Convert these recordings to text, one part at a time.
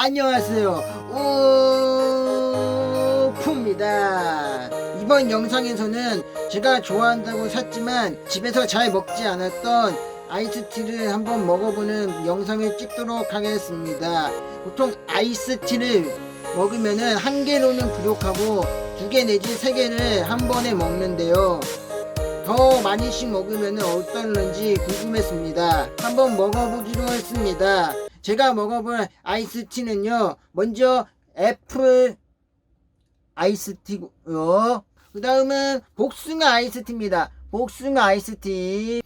안녕하세요. 우프입니다. 이번 영상에서는 제가 좋아한다고 샀지만 집에서 잘 먹지 않았던 아이스티를 한번 먹어보는 영상을 찍도록 하겠습니다. 보통 아이스티를 먹으면은 한 개로는 부족하고 두 개 내지 세 개를 한 번에 먹는데요. 더 많이씩 먹으면 어떨는지 궁금했습니다. 한번 먹어보기로 했습니다. 제가 먹어볼 아이스티는요, 먼저 애플 아이스티고요. 그 다음은 복숭아 아이스티입니다. 복숭아 아이스티.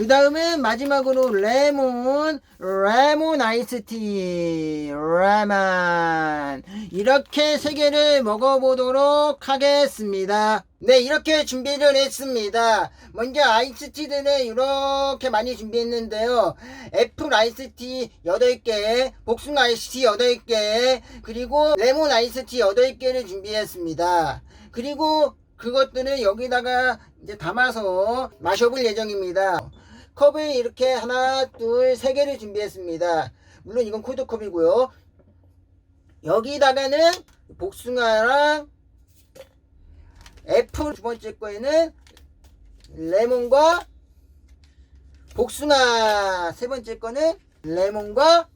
그 다음은 마지막으로 레몬, 레몬 아이스티, 레몬. 이렇게 세 개를 먹어보도록 하겠습니다. 네, 이렇게 준비를 했습니다. 먼저 아이스티들은 이렇게 많이 준비했는데요. 애플 아이스티 8개, 복숭아 아이스티 8개, 그리고 레몬 아이스티 8개를 준비했습니다. 그리고 그것들을 여기다가 이제 담아서 마셔볼 예정입니다. 컵을 이렇게 하나, 둘, 세 개를 준비했습니다. 물론 이건 콜드컵이고요. 여기다가는 복숭아랑 애플 두 번째 거에는 레몬과 복숭아 세 번째 거는 레몬과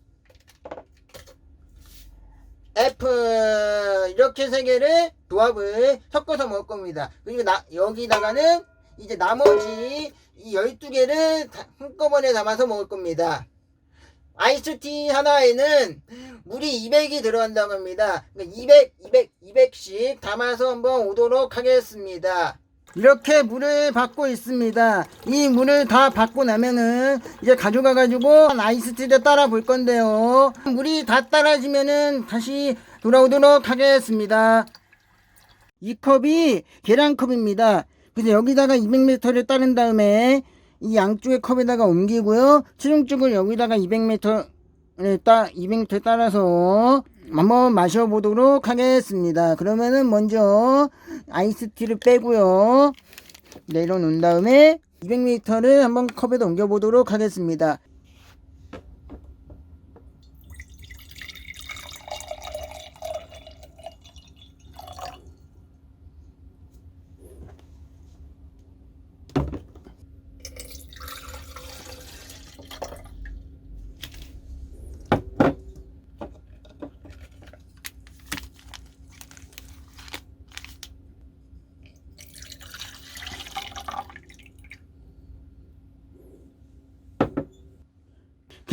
애플 이렇게 세 개를 조합을 섞어서 먹을 겁니다. 그리고 나, 여기다가는 이제 나머지 이 12개를 한꺼번에 담아서 먹을 겁니다. 아이스티 하나에는 물이 200이 들어간다고 합니다. 200, 200, 200씩 담아서 한번 오도록 하겠습니다. 이렇게 물을 받고 있습니다. 이 물을 다 받고 나면은 이제 가져가 가지고 아이스티를 따라 볼 건데요. 물이 다 따라지면은 다시 돌아오도록 하겠습니다. 이 컵이 계량컵입니다. 그래서 여기다가 200m를 따른 다음에 이 양쪽의 컵에다가 옮기고요. 최종적으로 여기다가 200m를 따 200m 따라서 한번 마셔보도록 하겠습니다. 그러면은 먼저 아이스티를 빼고요. 내려놓은 다음에 200m를 한번 컵에다 옮겨보도록 하겠습니다.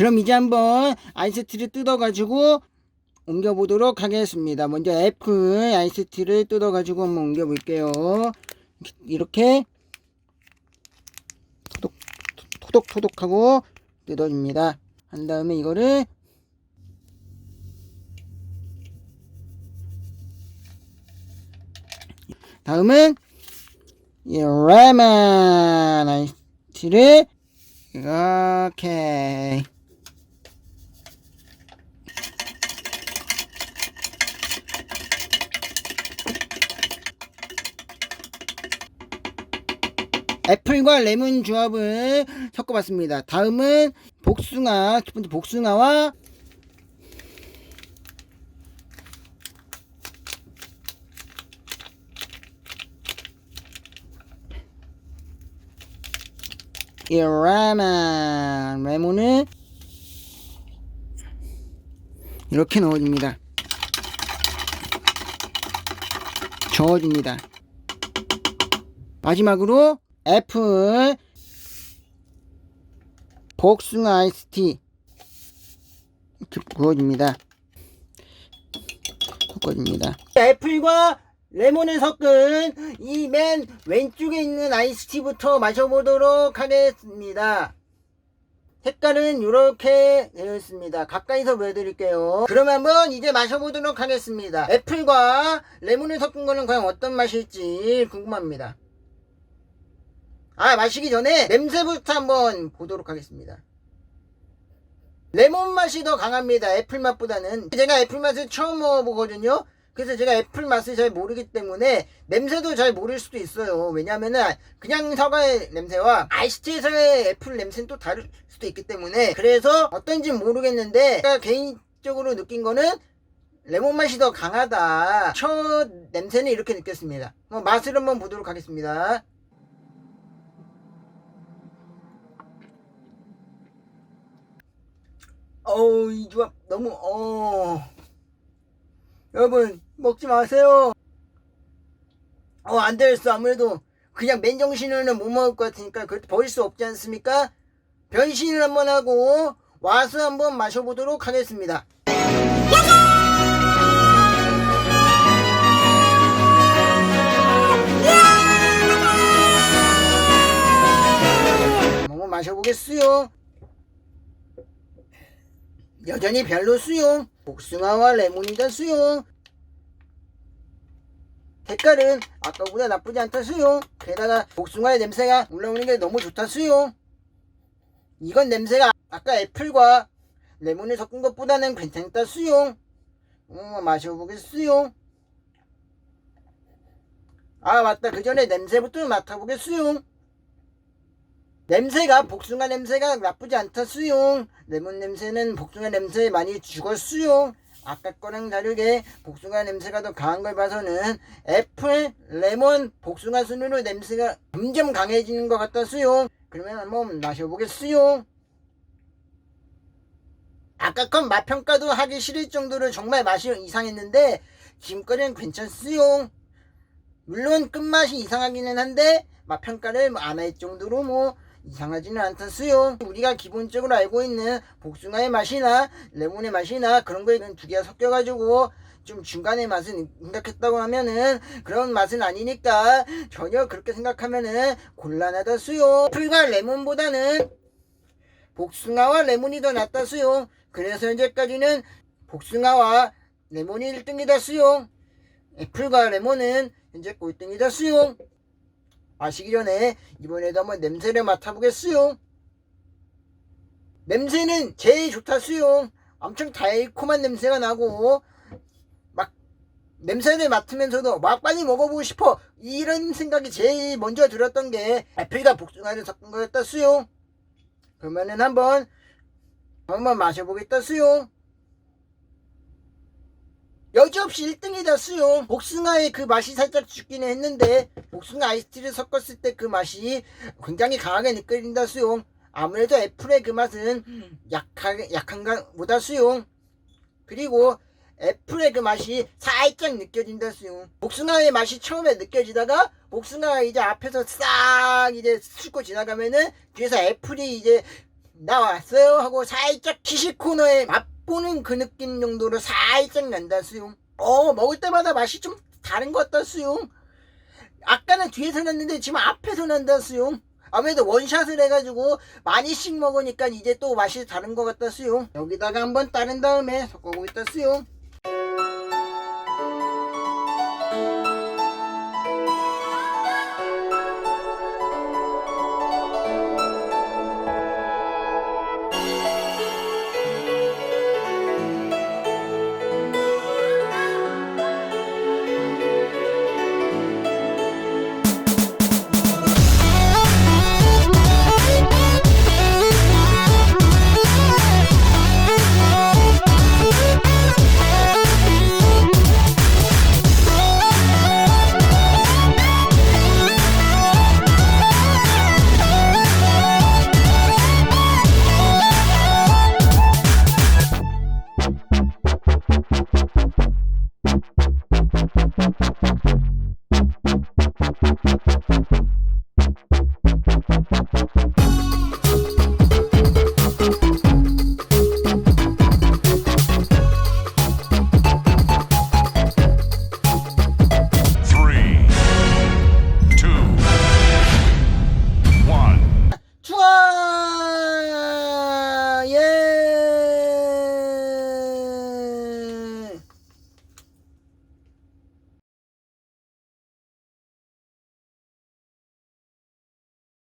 그럼 이제 한번 아이스티를 뜯어가지고 옮겨보도록 하겠습니다. 먼저 애플 아이스티를 뜯어가지고 한번 옮겨볼게요. 이렇게 토독, 토독토독하고 뜯어줍니다. 한 다음에 이거를 다음은 이 레몬 아이스티를 이렇게 애플과 레몬 조합을 섞어봤습니다. 다음은 복숭아, 첫 번째 복숭아와 이 레몬, 레몬을 이렇게 넣어줍니다. 저어줍니다. 마지막으로 애플 복숭아 아이스티 이렇게 부어줍니다. 섞어줍니다. 애플과 레몬을 섞은 이 맨 왼쪽에 있는 아이스티부터 마셔보도록 하겠습니다. 색깔은 이렇게 되어 있습니다. 가까이서 보여드릴게요. 그럼 한번 이제 마셔보도록 하겠습니다. 애플과 레몬을 섞은 거는 과연 어떤 맛일지 궁금합니다. 아, 마시기 전에 냄새부터 한번 보도록 하겠습니다. 레몬 맛이 더 강합니다. 애플 맛보다는. 제가 애플 맛을 처음 먹어보거든요. 그래서 제가 애플 맛을 잘 모르기 때문에 냄새도 잘 모를 수도 있어요. 왜냐면은 그냥 사과의 냄새와 아이스티에서의 애플 냄새는 또 다를 수도 있기 때문에 그래서 어떤지 모르겠는데 제가 개인 개인적으로 느낀 거는 레몬 맛이 더 강하다. 첫 냄새는 이렇게 느꼈습니다. 뭐 맛을 한번 보도록 하겠습니다. 어우 이 조합 너무 어 여러분 먹지 마세요. 어 안 되겠어 아무래도 그냥 맨정신으로는 못 먹을 것 같으니까 그것도 버릴 수 없지 않습니까? 변신을 한번 하고 와서 한번 마셔보도록 하겠습니다. 한번 마셔보겠어요. 여전히 별로 수용. 복숭아와 레몬이다 수용. 색깔은 아까보다 나쁘지 않다 수용. 게다가 복숭아의 냄새가 올라오는 게 너무 좋다 수용. 이건 냄새가 아까 애플과 레몬을 섞은 것보다는 괜찮다 수용. 음, 마셔보겠수용. 아 맞다 그 전에 냄새부터 맡아보겠수용. 냄새가 복숭아 냄새가 나쁘지 않다 수용. 레몬 냄새는 복숭아 냄새에 많이 죽었수용. 아까 거랑 다르게 복숭아 냄새가 더 강한 걸 봐서는 애플, 레몬, 복숭아 순으로 냄새가 점점 강해지는 것 같다 수용. 그러면 한번 마셔보겠수용. 아까 건 맛 평가도 하기 싫을 정도로 정말 맛이 이상했는데 지금까지는 괜찮수용. 물론 끝맛이 이상하기는 한데 맛 평가를 안 할 정도로 뭐 이상하지는 않다 수용. 우리가 기본적으로 알고 있는 복숭아의 맛이나 레몬의 맛이나 그런 거에 두 개가 섞여가지고 좀 중간의 맛을 생각했다고 하면은 그런 맛은 아니니까 전혀 그렇게 생각하면은 곤란하다 수용. 풀과 레몬보다는 복숭아와 레몬이 더 낫다 수용. 그래서 현재까지는 복숭아와 레몬이 1등이다 수용. 애플과 레몬은 현재 꼴등이다 수용. 마시기 전에 이번에도 한번 냄새를 맡아보겠수용. 냄새는 제일 좋다 수용. 엄청 달콤한 냄새가 나고 막 냄새를 맡으면서도 막 빨리 먹어보고 싶어 이런 생각이 제일 먼저 들었던 게 애플과 복숭아를 섞은 거였다 수용. 그러면은 한번 한번 마셔보겠다 수용. 여지없이 1등이다 수용. 복숭아의 그 맛이 살짝 죽기는 했는데 복숭아 아이스티를 섞었을 때 그 맛이 굉장히 강하게 느껴진다 수용. 아무래도 애플의 그 맛은 약하게 약한가 보다 수용. 그리고 애플의 그 맛이 살짝 느껴진다 수용. 복숭아의 맛이 처음에 느껴지다가 복숭아가 이제 앞에서 싹 이제 훑고 지나가면은 뒤에서 애플이 이제 나왔어요 하고 살짝 키시 코너에 맛 보는 그 느낌 정도로 살짝 난다 수용. 어 먹을 때마다 맛이 좀 다른 것 같다 수용. 아까는 뒤에서 났는데 지금 앞에서 난다 수용. 아무래도 원샷을 해가지고 많이씩 먹으니까 이제 또 맛이 다른 것 같다 수용. 여기다가 한번 따른 다음에 섞어보겠다 수용